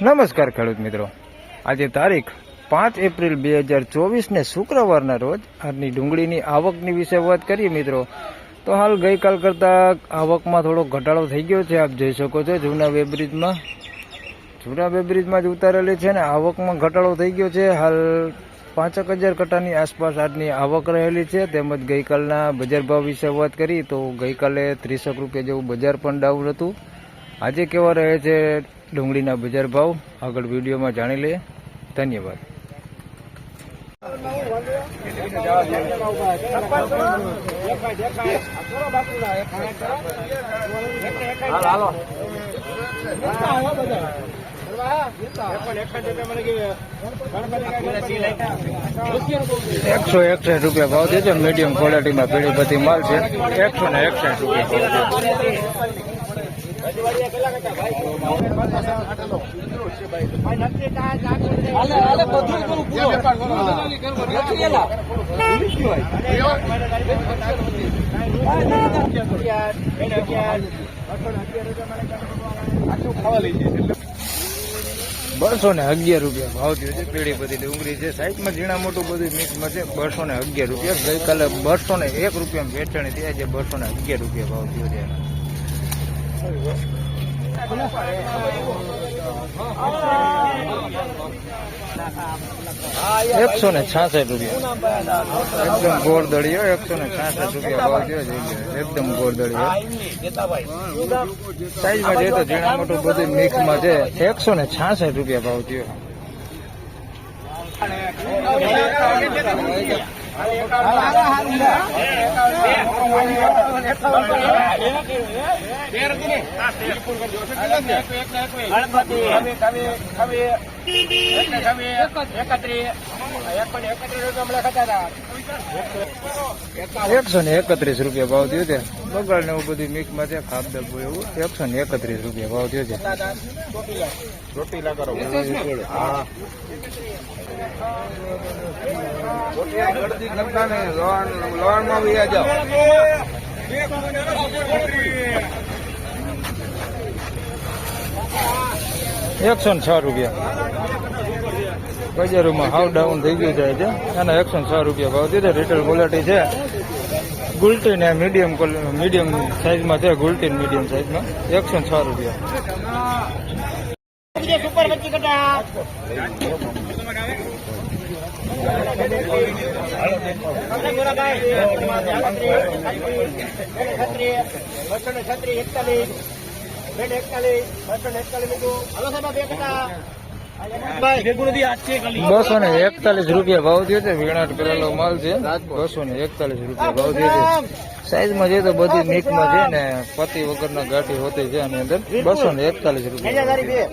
નમસ્કાર ખેડૂત મિત્રો. આજે તારીખ પાંચ એપ્રિલ બે હજાર ચોવીસને શુક્રવારના રોજ આજની ડુંગળીની આવકની વિશે વાત કરીએ મિત્રો. તો હાલ ગઈકાલ કરતાં આવકમાં થોડો ઘટાડો થઈ ગયો છે, આપ જોઈ શકો છો. જૂના વેબ્રિજમાં જૂના વેબ્રિજમાં જ ઉતારેલી છે ને આવકમાં ઘટાડો થઈ ગયો છે. હાલ પાંચેક હજાર કટાની આસપાસ આજની આવક રહેલી છે. તેમજ ગઈકાલના બજાર ભાવ વિશે વાત કરી તો ગઈકાલે ત્રીસેક રૂપિયા જેવું બજાર પણ ડાઉન હતું. આજે કેવા રહે છે ડુંગળીના બજાર ભાવ આગળ વિડીયોમાં જાણી લઈએ. ધન્યવાદ. એકસો એકસઠ રૂપિયા ભાવ છે. મીડિયમ ક્વોલિટીમાં પીળી બધી માલ છે. એકસો ને એકસઠ રૂપિયા બસો ને અગિયાર રૂપિયા ભાવ થયો છે પીળી બધી ડુંગળી છે. સાઈડમાં ઝીણા મોટું બધું મિક્સમાં છે, બસો ને અગિયાર રૂપિયા. ગઈકાલે બસો ને એક રૂપિયા વેચાણી થયા છે બસો ને અગિયાર રૂપિયા ભાવ થયો છે. એકસો ને છાસઠ રૂપિયા. એકદમ ગોળ દળિયો, એકસો ને છાસઠ રૂપિયા ભાવ થયો છે એકદમ ગોળ દળિયો. સાઈઝમાં જોઈએ તો ઝીણા મોટું બધું મિક્સમાં છે, એકસો ને છાસઠ રૂપિયા ભાવ થયો. એકસો ને એકત્રીસ રૂપિયા ભાવ થયો છે. બગાડ ને એવું બધું મિક્સમાં છે ખાપ ડબ્બો એવું. એકસો ને એકત્રીસ રૂપિયા ભાવ થયો છે. એકસો ને છ રૂપિયા. બજારોમાં હાવ ડાઉન થઈ ગયું છે અને એકસો ને છ રૂપિયા ભાવ દીધો રિટેલ ક્વોલિટી છે. ગુલટી ને મીડિયમ મીડિયમ સાઈઝમાં છે. ગુલટી મીડિયમ સાઈઝમાં એકસો છ રૂપિયા. સુપર બચ્ચી કટા બસો ને એકતાલીસ રૂપિયા ભાવ થયો છે વીણાટ કરેલો માલ છે. બસો ને એકતાલીસ રૂપિયા ભાવ થયો છે. સાઈઝમાં જઈએ તો બધી મિક્સમાં છે ને પતિ વગરના ગાંઠી હોતી છે આની અંદર. બસો ને એકતાલીસ રૂપિયા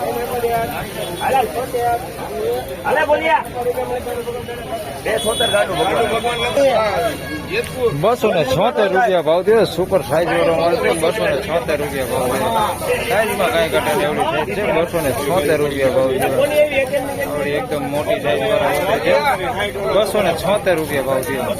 બસો ને છોતેર રૂપિયા ભાવ દે સુપર સાઈઝ વાળો માલ બસો ને છોતેર રૂપિયા ભાવ છે સાઈઝમાં કઈ ઘટા એવડી સાઈઝ છે બસો ને છોતેર રૂપિયા ભાવ દે. એકદમ મોટી સાઈઝ વાળા છે. બસો ને છોતેર રૂપિયા ભાવ થયો